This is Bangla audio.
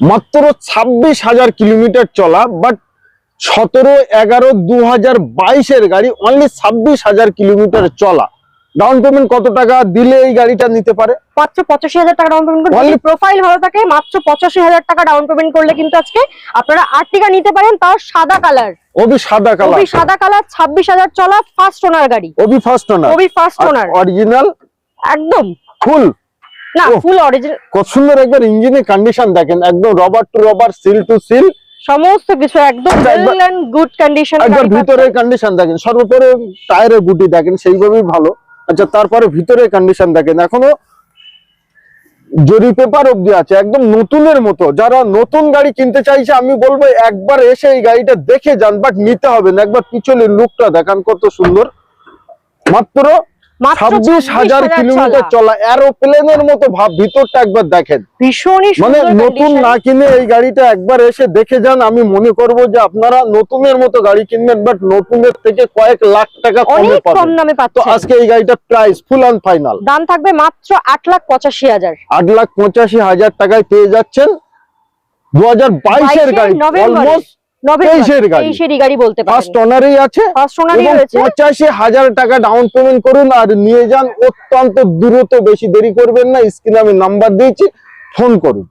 মাত্র ছাব্বিশ হাজার কিলোমিটার চলা বাট সতেরো এগারো দু হাজার বাইশের গাড়ি অনলি ছাব্বিশ হাজার কিলোমিটার চলা। ডাউন পেমেন্ট কত টাকা দিলে এই গাড়িটা নিতে পারে? মাত্র পঁচাশি হাজার টাকা ডাউন পেমেন্ট করলে প্রোফাইল ভালো থাকে মাত্র পঁচাশি হাজার টাকা ডাউন পেমেন্ট করলে কিন্তু আজকে আপনারা আর্টিকা নিতে পারেন তাও সাদা কালার ওবি সাদা কালার সাদা কালার ছাব্বিশ হাজার চলা ফার্স্ট ওনার গাড়ি। Obi first owner first owner original একদম। ফুল না ফুল অরিজিনাল কত সুন্দর একবার ইঞ্জিনের কন্ডিশন দেখেন একদম rubber to rubber seal to seal সমস্ত কিছু একদম ওয়েল এন্ড গুড কন্ডিশন একবার ভিতরে কন্ডিশন দেখেন সর্বোপরি টায়ারের গুটি দেখেন সেইভাবেই ভালো। আচ্ছা তারপরে ভিতরে কন্ডিশন দেখেন এখনও জরি পেপার অব্দি আছে একদম নতুনের মতো। যারা নতুন গাড়ি কিনতে চাইছে আমি বলব একবার এসে এই গাড়িটা দেখে যান বাট নিতে হবে না। একবার পিছনের লুকটা দেখান কত সুন্দর। মাত্র ছাব্বিশ হাজার কিলোমিটার চলা। চলা এরোপ্লেনের মতো ভাব ভিতরটা একবার দেখেন। ভীষণই মানে নতুন না কিনে এই গাড়িটা একবার এসে দেখে যান আমি মনে করব যে আপনারা নতুনের মতো গাড়ি কিনবেন বাট নতুনের থেকে কয়েক লাখ টাকা কমে পাবেন। তো আজকে এই গাড়িটার প্রাইস ফুল অ্যান্ড ফাইনাল দাম থাকবে মাত্র আট লাখ পঁচাশি হাজার। আট লাখ পঁচাশি হাজার টাকায় পেয়ে যাচ্ছেন। দু হাজার বাইশের গাড়ি অলমোস্ট গাড়ি। বলতে ফার্স্ট আছে। পঁচাশি হাজার টাকা ডাউন পেমেন্ট করুন আর নিয়ে যান অত্যন্ত দ্রুত বেশি দেরি করবেন না। স্ক্রিনে আমি নাম্বার দিয়েছি ফোন করুন।